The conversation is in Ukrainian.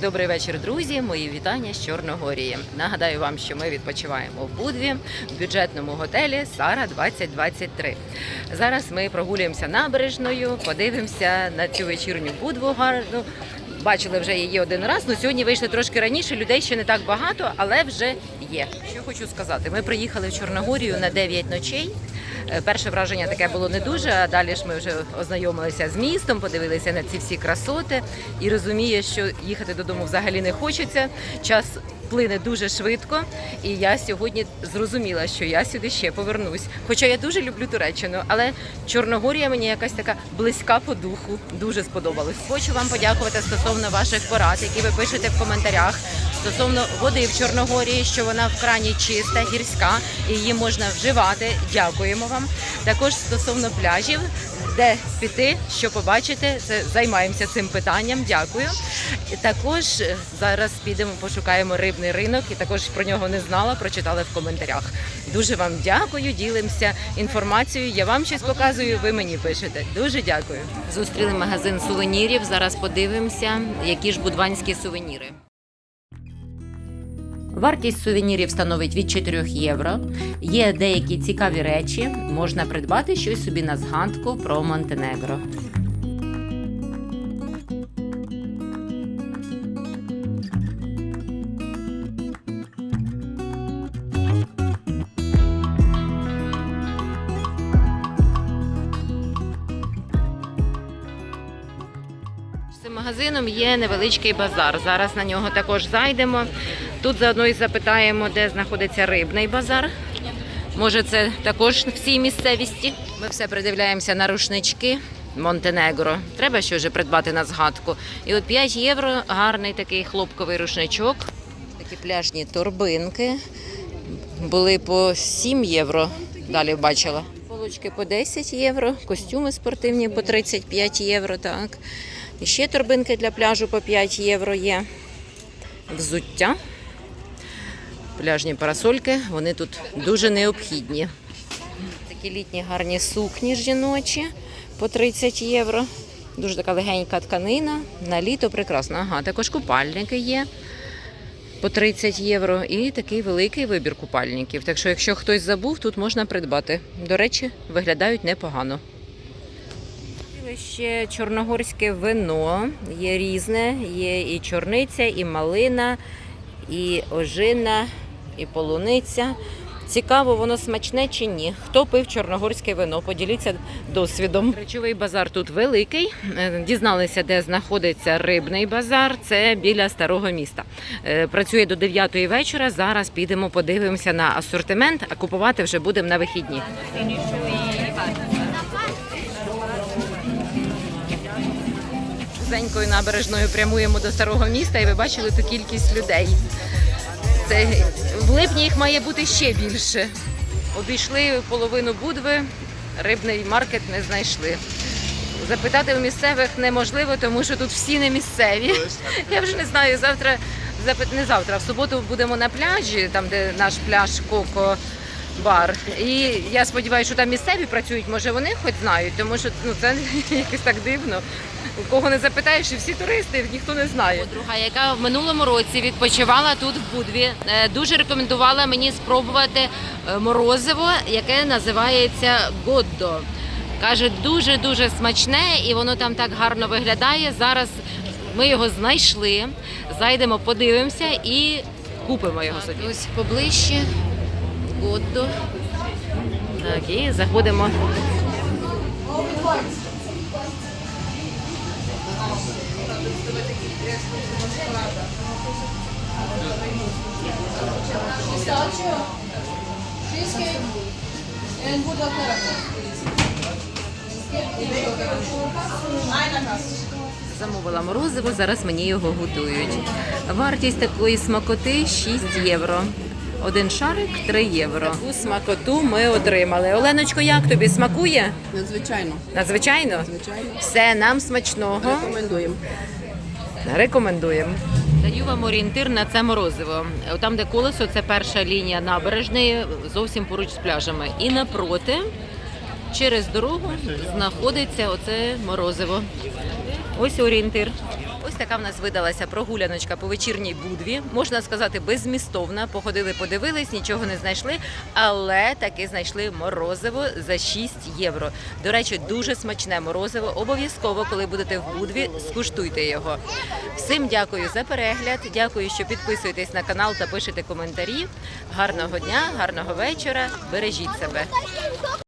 Добрий вечір, друзі. Мої вітання з Чорногорії. Нагадаю вам, що ми відпочиваємо в Будві в бюджетному готелі Сара 2023. Зараз ми прогулюємося набережною, подивимося на цю вечірню будву гарну. Бачили вже її один раз. Ну сьогодні вийшли трошки раніше. Людей ще не так багато, але вже є. Що хочу сказати, ми приїхали в Чорногорію на 9 ночей. Е, Перше враження таке було не дуже. А далі ж ми вже ознайомилися з містом, подивилися на ці всі красоти і розуміє, що їхати додому взагалі не хочеться. Час плине дуже швидко, і я сьогодні зрозуміла, що я сюди ще повернусь. Хоча я дуже люблю Туреччину, але Чорногорія мені якась така близька по духу. Дуже сподобалось. Хочу вам подякувати стосовно ваших порад, які ви пишете в коментарях. Стосовно води в Чорногорії, що вона в крані чиста, гірська, і її можна вживати. Дякуємо вам. Також стосовно пляжів, де піти, що побачити, це займаємося цим питанням. Дякую. Також е, зараз підемо, пошукаємо рибний ринок, і також про нього не знала, прочитали в коментарях. Дуже вам дякую, ділимося інформацією. Я вам щось показую, ви мені пишете. Дуже дякую. Зустріли магазин сувенірів. Зараз подивимося, які ж будванські сувеніри. Вартість сувенірів становить від 4 євро. Є деякі цікаві речі. Можна придбати щось собі на згадку про Монтенегро. Цим магазином є невеличкий базар. Зараз на нього також зайдемо. Тут заодно і запитаємо, де знаходиться рибний базар. Може, це також в цій місцевісті. Ми все придивляємося на рушнички Монтенегро. Треба що вже придбати на згадку. І от 5 євро гарний такий хлопковий рушничок. Такі пляжні торбинки. Були по 7 євро. Далі бачила. Полочки по 10 євро, костюми спортивні по 35 євро. Так. І ще торбинки для пляжу по 5 євро є. Взуття. Пляжні парасольки, вони тут дуже необхідні. Такі літні гарні сукні жіночі по 30 євро. Дуже така легенька тканина. На літо прекрасно. Ага, також купальники є по 30 євро. І такий великий вибір купальників. Так що, якщо хтось забув, тут можна придбати. До речі, виглядають непогано. Ще чорногорське вино є різне, є і чорниця, і малина, і ожина, і полуниця. Цікаво, воно смачне чи ні. Хто пив чорногорське вино? Поділіться досвідом. Речовий базар тут великий. Е, Дізналися, де знаходиться рибний базар. Це біля старого міста. Е, Працює до 9 вечора. Зараз підемо, подивимося на асортимент, а купувати вже будемо на вихідні. Зенькою набережною прямуємо до старого міста, і ви бачили ту кількість людей. Це в липні їх має бути ще більше. Обійшли половину будви, рибний маркет не знайшли. Запитати у місцевих неможливо, тому що тут всі не місцеві. Я вже не знаю. Завтра не завтра, в суботу будемо на пляжі, там де наш пляж Коко. Бар. І я сподіваюся, що там місцеві працюють, може вони хоч знають, тому що ну це якось так дивно. У кого не запитаєш, і всі туристи, ніхто не знає. Подруга, яка в минулому році відпочивала тут в Будві, е, дуже рекомендувала мені спробувати е, морозиво, яке називається Годдо. Каже, дуже дуже смачне, і воно там так гарно виглядає. Зараз ми його знайшли. Зайдемо, подивимося і купимо його собі. Ось поближче. Годдо. Так, і заходимо. Замовила морозиво, зараз мені його готують. Вартість такої смакоти 6 євро. Один шарик 3 євро. Таку смакоту ми отримали. Оленочко, як тобі смакує? Надзвичайно. Надзвичайно? Звичайно. Все, нам смачного. Рекомендуємо. Рекомендуємо. Даю вам орієнтир на це морозиво. Там, де колесо, це перша лінія набережної, зовсім поруч з пляжами. І напроти, через дорогу, знаходиться оце морозиво. Ось орієнтир. Ось така в нас видалася прогуляночка по вечірній будві. Можна сказати, беззмістовна. Походили, подивились, нічого не знайшли, але таки знайшли морозиво за 6 євро. До речі, дуже смачне морозиво. Обов'язково, коли будете в будві, скуштуйте його. Всім дякую за перегляд. Дякую, що підписуєтесь на канал та пишете коментарі. Гарного дня, гарного вечора. Бережіть себе.